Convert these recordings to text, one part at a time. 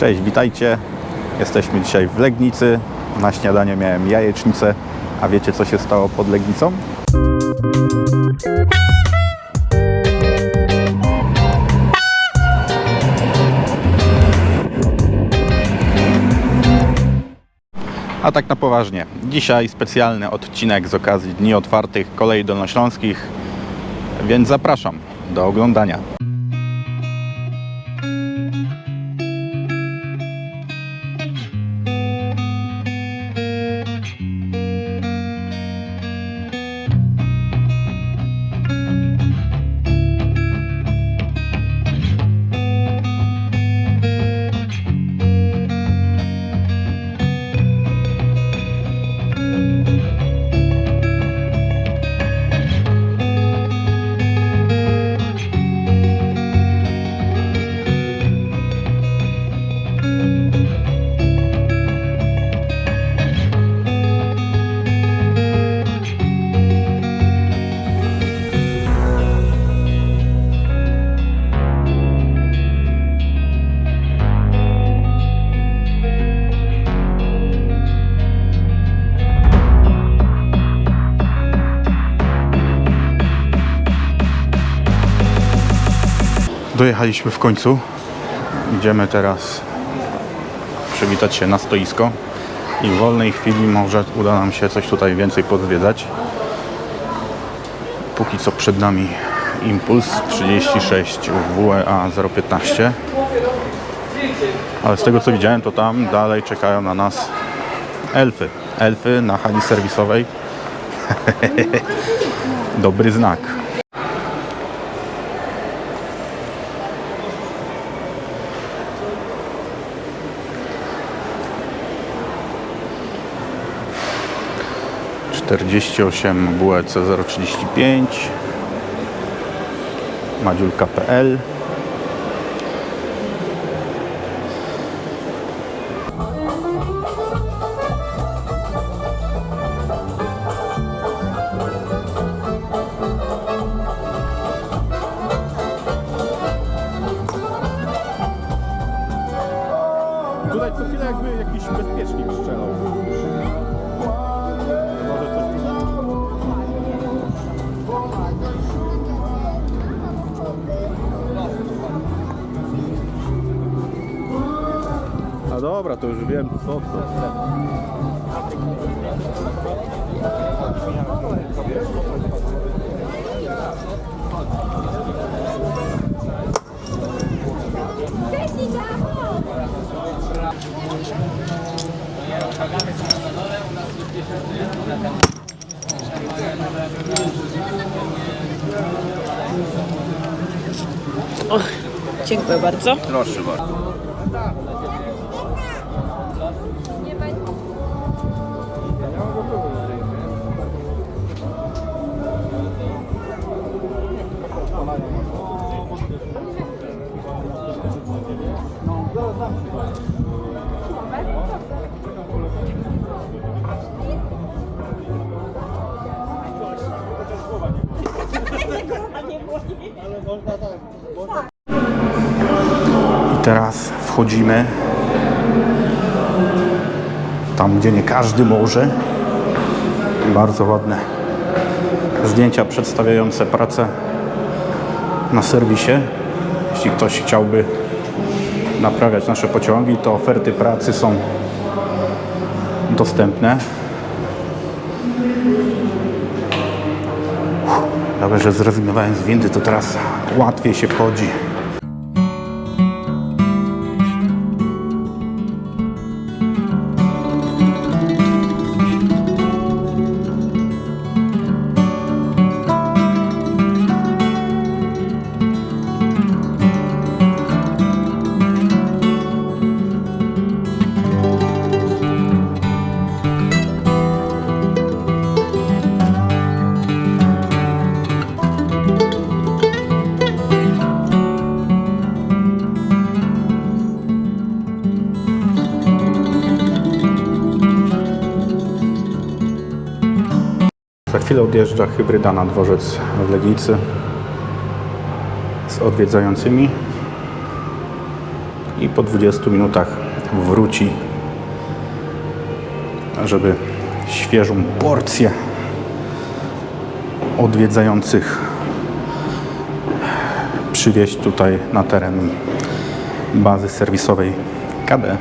Cześć, witajcie. Jesteśmy dzisiaj w Legnicy. Na śniadanie miałem jajecznicę. A wiecie co się stało pod Legnicą? A tak na poważnie. Dzisiaj specjalny odcinek z okazji Dni Otwartych Kolei Dolnośląskich, więc zapraszam do oglądania. Dojechaliśmy w końcu. Idziemy teraz przywitać się na stoisko i w wolnej chwili może uda nam się coś tutaj więcej pozwiedzać. Póki co przed nami Impuls 36 WEA 015. Ale z tego co widziałem, to tam dalej czekają na nas elfy. Elfy na hali serwisowej. Dobry znak. Czterdzieści osiem WEC 035 madziulka.pl A dobra, to już wiem co to. Dziękuję bardzo. Proszę bardzo. I teraz wchodzimy tam, gdzie nie każdy może. Bardzo ładne zdjęcia przedstawiające pracę na serwisie. Jeśli ktoś chciałby naprawiać nasze pociągi, to oferty pracy są dostępne. Dobra, że zrezygnowałem z windy, to teraz łatwiej się wchodzi. Chwilę odjeżdża hybryda na dworzec w Legnicy z odwiedzającymi i po 20 minutach wróci, żeby świeżą porcję odwiedzających przywieźć tutaj na teren bazy serwisowej KD.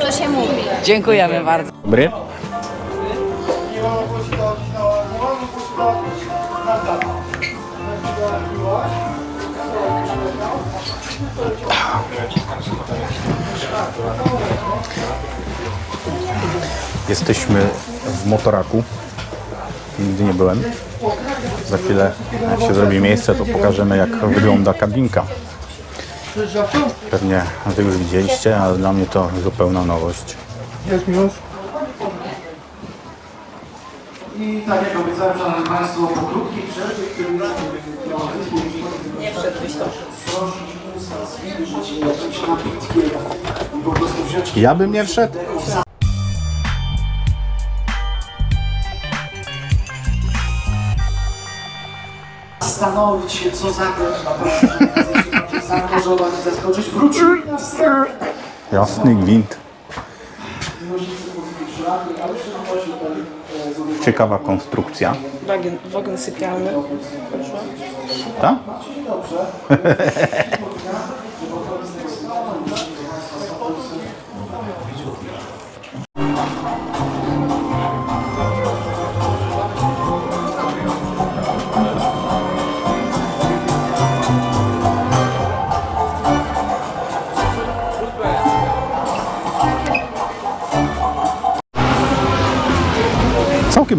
Co się mówi? Dziękujemy bardzo. Dobry. Jesteśmy w motoraku. Nigdy nie byłem. Za chwilę, jak się zrobi miejsce, to pokażemy, jak wygląda kabinka. Pewnie wy już widzieliście, ale dla mnie to zupełna nowość. Jest minus. I tak jak obiecałem, Szanowni Państwo, po krótkiej przerwie, który miał zespół Nie po prostu wziąć Ja bym nie wszedł. zastanowić się, co zagrać się zaangażować, zaskoczyć, scenę. Jasny gwint. Ciekawa konstrukcja. Wagon, wagon sypialny. Tak?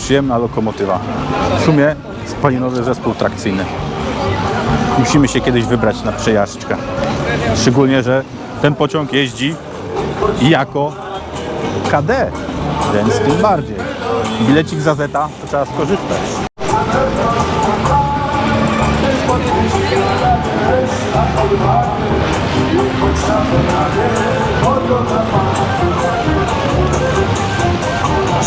przyjemna lokomotywa. W sumie spalinowy zespół trakcyjny. Musimy się kiedyś wybrać na przejażdżkę. Szczególnie, że ten pociąg jeździ jako KD, więc tym bardziej. Bilecik za zeta to trzeba skorzystać. Dostałem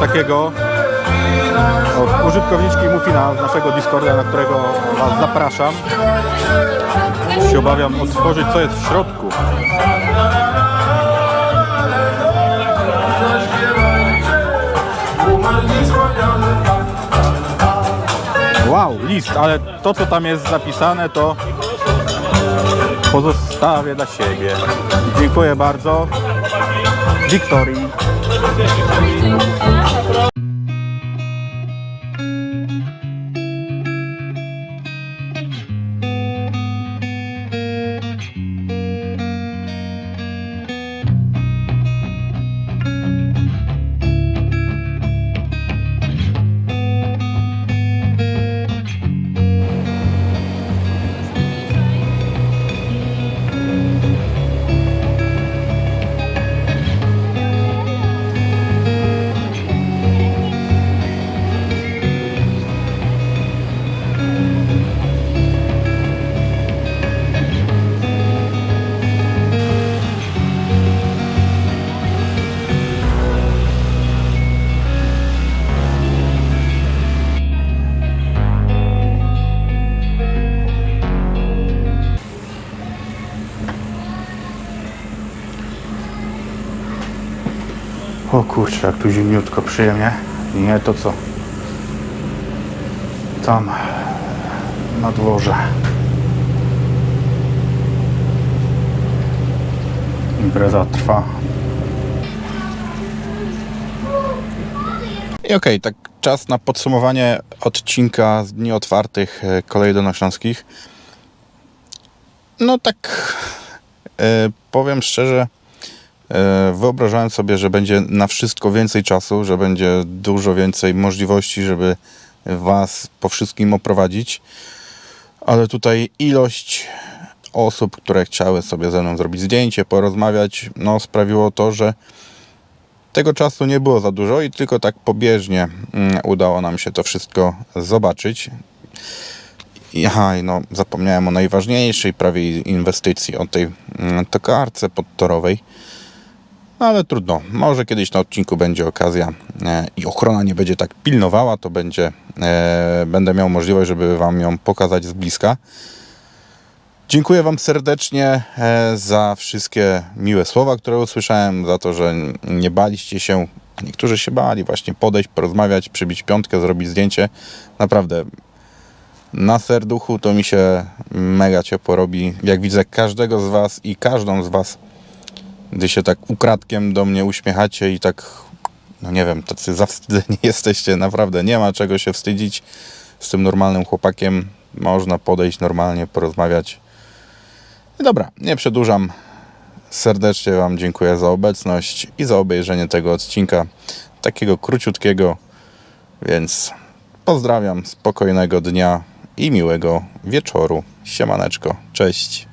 takiego od użytkowniczki Mufina z naszego Discorda, na którego Was zapraszam. Się obawiam otworzyć, co jest w środku. Wow, list, ale to co tam jest zapisane to pozostawię dla siebie. Dziękuję bardzo. Wiktorii. Everything you can. O kurczę, jak tu zimniutko, przyjemnie. Nie to co tam na dworze. Impreza trwa. I okej, tak czas na podsumowanie odcinka z Dni Otwartych e, Kolei Dolnośląskich. No tak e, powiem szczerze, wyobrażałem sobie, że będzie na wszystko więcej czasu, że będzie dużo więcej możliwości, żeby Was po wszystkim oprowadzić. Ale tutaj ilość osób, które chciały sobie ze mną zrobić zdjęcie, porozmawiać, no sprawiło to, że tego czasu nie było za dużo i tylko tak pobieżnie mm, udało nam się to wszystko zobaczyć. Aha, no zapomniałem o najważniejszej prawie inwestycji, o tej mm, tokarce podtorowej. No ale trudno, może kiedyś na odcinku będzie okazja e, i ochrona nie będzie tak pilnowała, to będzie, e, będę miał możliwość, żeby Wam ją pokazać z bliska. Dziękuję Wam serdecznie e, za wszystkie miłe słowa, które usłyszałem, za to, że nie baliście się, a niektórzy się bali właśnie podejść, porozmawiać, przybić piątkę, zrobić zdjęcie. Naprawdę na serduchu to mi się mega ciepło robi, jak widzę każdego z Was i każdą z Was, gdy się tak ukradkiem do mnie uśmiechacie i tak, no nie wiem, tacy zawstydzeni jesteście, naprawdę nie ma czego się wstydzić. Z tym normalnym chłopakiem można podejść normalnie, porozmawiać. I dobra, nie przedłużam. Serdecznie Wam dziękuję za obecność i za obejrzenie tego odcinka, takiego króciutkiego, więc pozdrawiam, spokojnego dnia i miłego wieczoru. Siemaneczko, cześć.